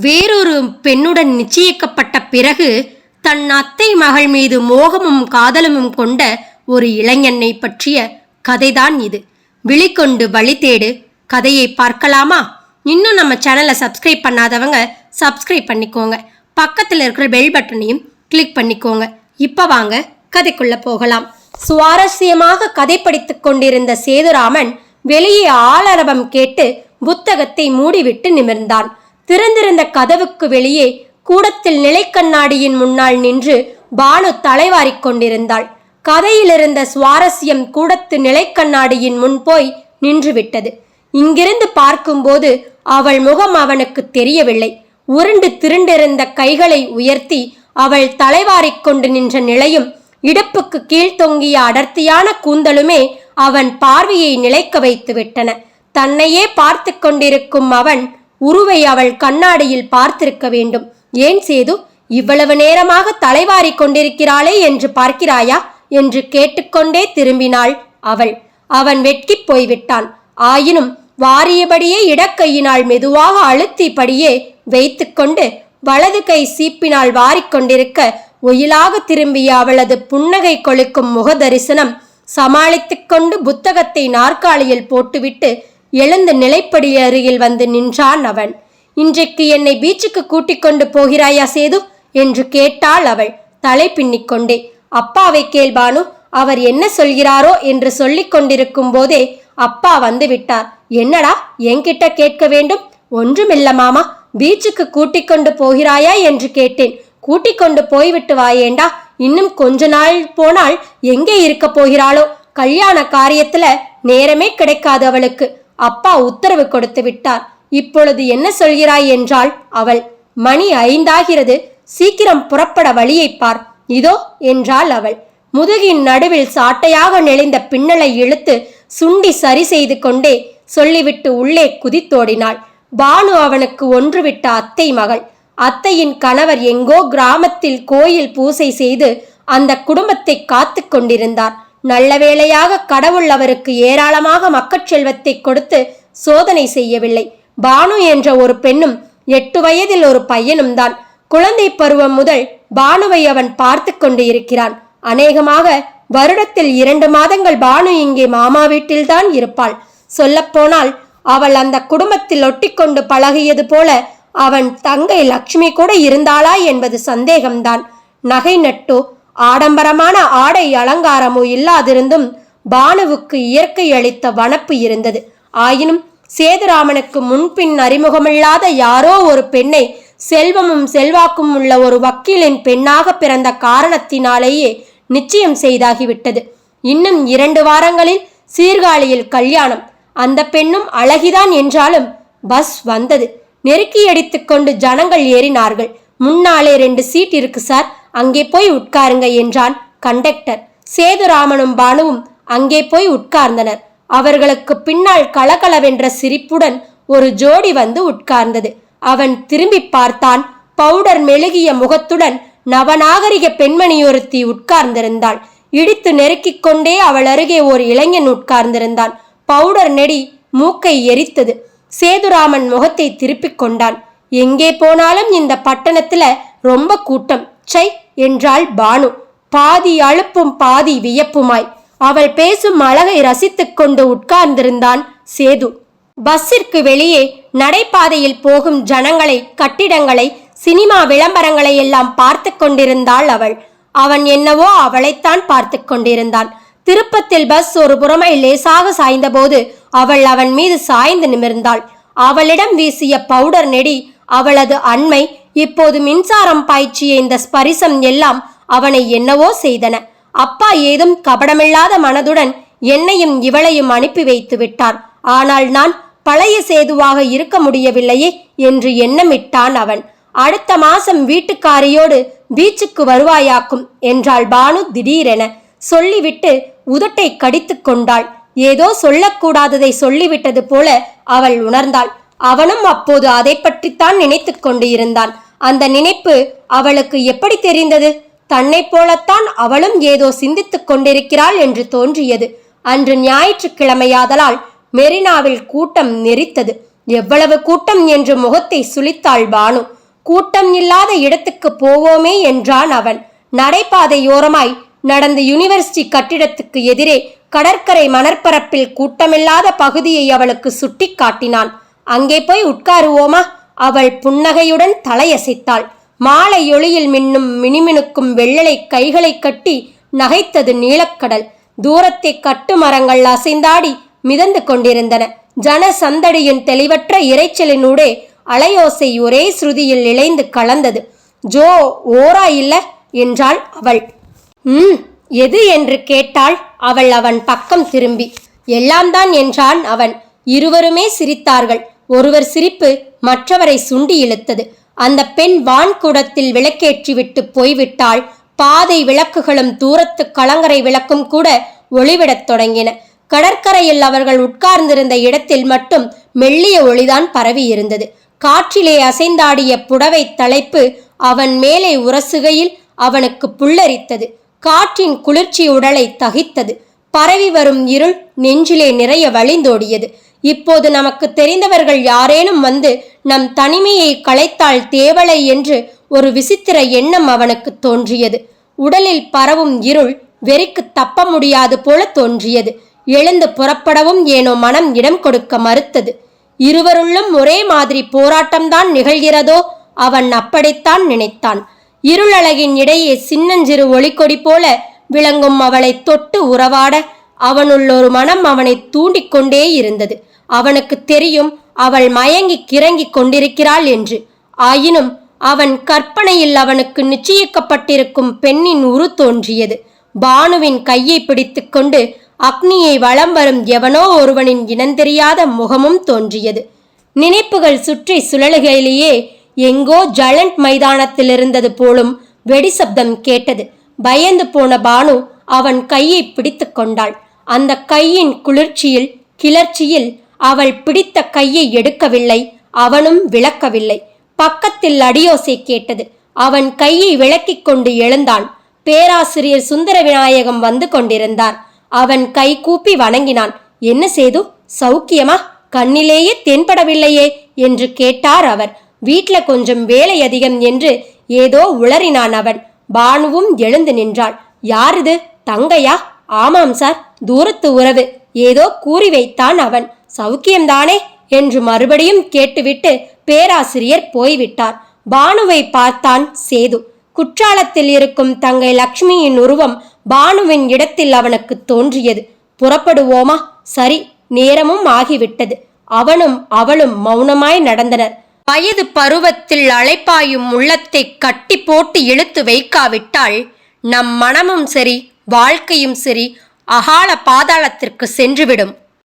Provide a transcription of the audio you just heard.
வேறொரு பெண்ணுடன் நிச்சயிக்கப்பட்ட பிறகு தன் அத்தை மகள் மீது மோகமும் காதலமும் கொண்ட ஒரு இளைஞனை பற்றிய கதைதான் இது. விழிக்கொண்டு வழி தேடு. கதையை பார்க்கலாமா? இன்னும் நம்ம சேனலை சப்ஸ்கிரைப் பண்ணாதவங்க சப்ஸ்கிரைப் பண்ணிக்கோங்க. பக்கத்தில் இருக்கிற பெல் பட்டனையும் கிளிக் பண்ணிக்கோங்க. இப்போ வாங்க கதைக்குள்ள போகலாம். சுவாரஸ்யமாக கதை படித்துக் கொண்டிருந்த சேதுராமன் வெளியே ஆளரவம் கேட்டு புத்தகத்தை மூடிவிட்டு நிமிர்ந்தான். திறந்திருந்த கதவுக்கு வெளியே கூடத்தில் நிலைக்கண்ணாடியின் முன்னால் நின்று பானு தலைவாரிக் கொண்டிருந்தாள். கதையிலிருந்த சுவாரஸ்யம் கூடத்து நிலைக்கண்ணாடியின் முன் போய் நின்றுவிட்டது. இங்கிருந்து பார்க்கும்போது அவள் முகம் அவனுக்கு தெரியவில்லை. உருண்டு திருண்டிருந்த கைகளை உயர்த்தி அவள் தலைவாரிக் கொண்டு நின்ற நிலையும் இடுப்புக்கு கீழ்த்தொங்கிய அடர்த்தியான கூந்தலுமே அவன் பார்வையை நிலைக்க வைத்து விட்டன தன்னையே பார்த்து கொண்டிருக்கும் அவன் உருவை அவள் கண்ணாடியில் பார்த்திருக்க வேண்டும். ஏன் சேது? இவ்வளவு நேரமாக தலைவாரி கொண்டிருக்கிறாளே என்று பார்க்கிறாயா? என்று கேட்டுக்கொண்டே திரும்பினாள் அவள். அவன் வெட்கிப் போய்விட்டான். ஆயினும் வாரியபடியே இடக்கையினால் மெதுவாக அழுத்திப்படியே வைத்துக்கொண்டு வலது கை சீப்பினால் வாரிக்கொண்டிருக்க ஒயிலாக திரும்பிய அவளது புன்னகை கொளுக்கும் முக தரிசனம் சமாளித்துக்கொண்டு புத்தகத்தை நாற்காலியில் போட்டுவிட்டு எழுந்து நிலைப்படி அருகில் வந்து நின்றான் அவன். இன்றைக்கு என்னை பீச்சுக்கு கூட்டிக் கொண்டு போகிறாயா சேது? என்று கேட்டாள் அவள். தலை பின்னிக்கொண்டே அப்பாவை கேள் பானு அவர் என்ன சொல்கிறாரோ என்று சொல்லிக் கொண்டிருக்கும் போதே அப்பா வந்து விட்டார். என்னடா என்கிட்ட கேட்க வேண்டும்? ஒன்றுமில்ல மாமா பீச்சுக்கு கூட்டிக் கொண்டு போகிறாயா என்று கேட்டேன். கூட்டிக் கொண்டு போய்விட்டு வாயேண்டா இன்னும் கொஞ்ச நாள் போனால் எங்கே இருக்க போகிறாளோ? கல்யாண காரியத்துல நேரமே கிடைக்காது அவளுக்கு. அப்பா உத்தரவு கொடுத்து விட்டார். இப்பொழுது என்ன சொல்கிறாய் என்றாள் அவள். மணி ஐந்தாகிறது. சீக்கிரம் புறப்பட வழியை பார். இதோ என்றாள் அவள். முதுகின் நடுவில் சாட்டையாக நெளிந்த பின்னலை இழுத்து சுண்டி சரி செய்து கொண்டே சொல்லிவிட்டு உள்ளே குதித்தோடினாள். பானு அவனுக்கு ஒன்றுவிட்ட அத்தை மகள். அத்தையின் கணவர் எங்கோ கிராமத்தில் கோயில் பூசை செய்து அந்த குடும்பத்தை காத்து கொண்டிருந்தார். நல்ல வேளையாக கடவுள் அவருக்கு ஏராளமாக மக்கட் செல்வத்தை கொடுத்து சோதனை செய்யவில்லை. பானு என்ற ஒரு பெண்ணும் எட்டு வயதில் ஒரு பையனும் தான். குழந்தை பருவம் முதல் பானுவை அவன் பார்த்து கொண்டு இருக்கிறான். அநேகமாக வருடத்தில் இரண்டு மாதங்கள் பானு இங்கே மாமா வீட்டில்தான் இருப்பாள். சொல்லப்போனால் அவள் அந்த குடும்பத்தில் ஒட்டிக்கொண்டு பழகியது போல அவன் தங்கை லக்ஷ்மி கூட இருந்தாளா என்பது சந்தேகம்தான். நகை நட்டோ ஆடம்பரமான ஆடை அலங்காரமோ இல்லாதிருந்தும் பானுவுக்கு இயற்கை அளித்த வனப்பு இருந்தது. ஆயினும் சேதுராமனுக்கு முன்பின் அறிமுகமில்லாத யாரோ ஒரு பெண்ணை செல்வமும் செல்வாக்கும் உள்ள ஒரு வக்கீலின் பெண்ணாக பிறந்த காரணத்தினாலேயே நிச்சயம் செய்தாகிவிட்டது. இன்னும் இரண்டு வாரங்களில் சீர்காழியில் கல்யாணம். அந்த பெண்ணும் அழகிதான் என்றாலும் பஸ் வந்தது. நெருக்கி அடித்துக்கொண்டு ஜனங்கள் ஏறினார்கள். முன்னாலே ரெண்டு சீட் இருக்கு சார். அங்கே போய் உட்காருங்க என்றான் கண்டக்டர். சேதுராமனும் பானுவும் அங்கே போய் உட்கார்ந்தனர். அவர்களுக்கு பின்னால் கலகலவென்ற சிரிப்புடன் ஒரு ஜோடி வந்து உட்கார்ந்தது. அவன் திரும்பி பார்த்தான். பவுடர் மெழுகிய முகத்துடன் நவநாகரிக பெண்மணியொருத்தி உட்கார்ந்திருந்தாள். இடித்து நெருக்கிக் கொண்டே அவள் அருகே ஒரு இளைஞன் உட்கார்ந்திருந்தான். பவுடர் நெடி மூக்கை எரித்தது. சேதுராமன் முகத்தை திருப்பிக் கொண்டான். எங்கே போனாலும் இந்த பட்டணத்துல ரொம்ப கூட்டம். சை என்றாள் பானு. பாதி அழுப்பும் பாதி வியப்புமாய். அவள் பேசும் அழகை ரசித்துக் கொண்டு உட்கார்ந்திருந்தான் சேது. பஸ்ஸிற்கு வெளியே நடைபாதையில் போகும் ஜனங்களை கட்டிடங்களை சினிமா விளம்பரங்களை எல்லாம் பார்த்து கொண்டிருந்தாள் அவள். அவன் என்னவோ அவளைத்தான் பார்த்து கொண்டிருந்தான். திருப்பத்தில் பஸ் ஒரு புறமை லேசாக சாய்ந்தபோது அவள் அவன் மீது சாய்ந்து நிமிர்ந்தாள். அவளிடம் வீசிய பவுடர் நெடி அவளது அண்மை இப்போது மின்சாரம் பாய்ச்சிய இந்த ஸ்பரிசம் எல்லாம் அவனை என்னவோ செய்தன. அப்பா ஏதும் கபடமில்லாத மனதுடன் என்னையும் இவளையும் அனுப்பி வைத்து விட்டார். ஆனால் நான் பழைய சேதுவாக இருக்க முடியவில்லையே என்று எண்ணமிட்டான் அவன். அடுத்த மாசம் வீட்டுக்காரியோடு பீச்சுக்கு வருவாயாக்கும் என்றாள் பானு திடீரென. சொல்லிவிட்டு உதட்டை கடித்து கொண்டாள். ஏதோ சொல்லக்கூடாததை சொல்லிவிட்டது போல அவள் உணர்ந்தாள். அவனும் அப்போது அதை பற்றித்தான் நினைத்து கொண்டு இருந்தான். அந்த நினைப்பு அவளுக்கு எப்படி தெரிந்தது? தன்னைப் போலத்தான் அவளும் ஏதோ சிந்தித்துக் கொண்டிருக்கிறாள் என்று தோன்றியது. அன்று ஞாயிற்றுக்கிழமையாதலால் மெரினாவில் கூட்டம் நெரித்தது. எவ்வளவு கூட்டம் என்று முகத்தை சுளித்தாள் பானு. கூட்டம் இல்லாத இடத்துக்கு போவோமே என்றான் அவன். நடைபாதையோரமாய் நடந்த யுனிவர்சிட்டி கட்டிடத்துக்கு எதிரே கடற்கரை மணற்பரப்பில் கூட்டமில்லாத பகுதியை அவளுக்கு சுட்டிக் காட்டினான். அங்கே போய் உட்காருவோமா? அவள் புன்னகையுடன் தலையசைத்தாள். மாலை ஒளியில் மின்னும் மினிமினுக்கும் வெள்ளலை கைகளை கட்டி நகைத்தது நீலக்கடல். தூரத்தை கட்டு மரங்கள் அசைந்தாடி மிதந்து கொண்டிருந்தன. ஜன சந்தடியின் தெளிவற்ற இரைச்சலினூடே அலையோசை ஒரே ஸ்ருதியில் இழைந்து கலந்தது. ஜோ ஓரா இல்ல? என்றாள் அவள். ம் எது? என்று கேட்டாள் அவள் அவன் பக்கம் திரும்பி. எல்லாம் தான் என்றான் அவன். இருவருமே சிரித்தார்கள். ஒருவர் சிரிப்பு மற்றவரை சுண்டி இழுத்தது. அந்த பெண் வான்குடத்தில் விளக்கேற்றிவிட்டு போய்விட்டாள். பாதை விளக்குகளும் தூரத்து கலங்கரை விளக்கும் கூட ஒளிவிடத் தொடங்கின. கடற்கரையில் அவர்கள் உட்கார்ந்திருந்த இடத்தில் மட்டும் மெல்லிய ஒளிதான் பரவி இருந்தது. காற்றிலே அசைந்தாடிய புடவை தலைப்பு அவன் மேலே உரசுகையில் அவனுக்கு புல்லரித்தது. காற்றின் குளிர்ச்சி உடலை தகித்தது. பரவி வரும் இருள் நெஞ்சிலே நிறைய வழிந்தோடியது. இப்போது நமக்கு தெரிந்தவர்கள் யாரேனும் வந்து நம் தனிமையை களைத்தால் தேவலை என்று ஒரு விசித்திர எண்ணம் அவனுக்கு தோன்றியது. உடலில் பரவும் இருள் வெறிக்கு தப்ப முடியாது போல தோன்றியது. எழுந்து புறப்படவும் ஏனோ மனம் இடம் கொடுக்க மறுத்தது. இருவருள்ளும் ஒரே மாதிரி போராட்டம்தான் நிகழ்கிறதோ அவன் அப்படித்தான் நினைத்தான். இருளழகின் இடையே சின்னஞ்சிறு ஒளிக்கொடி போல விளங்கும் அவளை தொட்டு உறவாட அவனுள் ஒரு மனம் அவனை தூண்டிக்கொண்டே இருந்தது. அவனுக்கு தெரியும் அவள் மயங்கி கிறங்கிக் கொண்டிருக்கிறாள் என்று. ஆயினும் அவன் கற்பனையில் அவனுக்கு நிச்சயிக்கப்பட்டிருக்கும் பெண்ணின் உரு தோன்றியது. பானுவின் கையை பிடித்துக்கொண்டு அக்னியை வலம் வரும் எவனோ ஒருவனின் இனந்தெரியாத முகமும் தோன்றியது. நினைப்புகள் சுற்றி சுழலுகையிலேயே எங்கோ ஜலண்ட் மைதானத்தில் இருந்தது போலும் வெடி சப்தம் கேட்டது. பயந்து போன பானு அவன் கையை பிடித்து கொண்டாள். அந்த கையின் குளிர்ச்சியில் கிளர்ச்சியில் அவள் பிடித்த கையை எடுக்கவில்லை அவனும் விளக்கவில்லை. பக்கத்தில் அடியோசை கேட்டது. அவன் கையை விளக்கிக் கொண்டு எழுந்தான். பேராசிரியர் சுந்தர விநாயகம் வந்து கொண்டிருந்தார். அவன் கை கூப்பி வணங்கினான். என்ன செய்து சௌக்கியமா? கண்ணிலேயே தென்படவில்லையே என்று கேட்டார் அவர். வீட்ல கொஞ்சம் வேலை அதிகம் என்று ஏதோ உளறினான் அவன். பானுவும் எழுந்து நின்றாள். யாரிது தங்கையா? ஆமாம் சார் தூரத்து உறவு. ஏதோ கூறி வைத்தான் அவன். சௌக்கியம்தானே? என்று மறுபடியும் கேட்டுவிட்டு பேராசிரியர் போய்விட்டார். பானுவை பார்த்தான் சேது. குற்றாலத்தில் இருக்கும் தங்கை லக்ஷ்மியின் உருவம் பானுவின் இடத்தில் அவனுக்கு தோன்றியது. புறப்படுவோமா? சரி நேரமும் ஆகிவிட்டது. அவனும் அவளும் மௌனமாய் நடந்தனர். வயது பருவத்தில் அழைப்பாயும் உள்ளத்தை கட்டி போட்டு இழுத்து வைக்காவிட்டால் நம் மனமும் சரி வாழ்க்கையும் சரி அகால பாதாளத்திற்கு சென்றுவிடும்.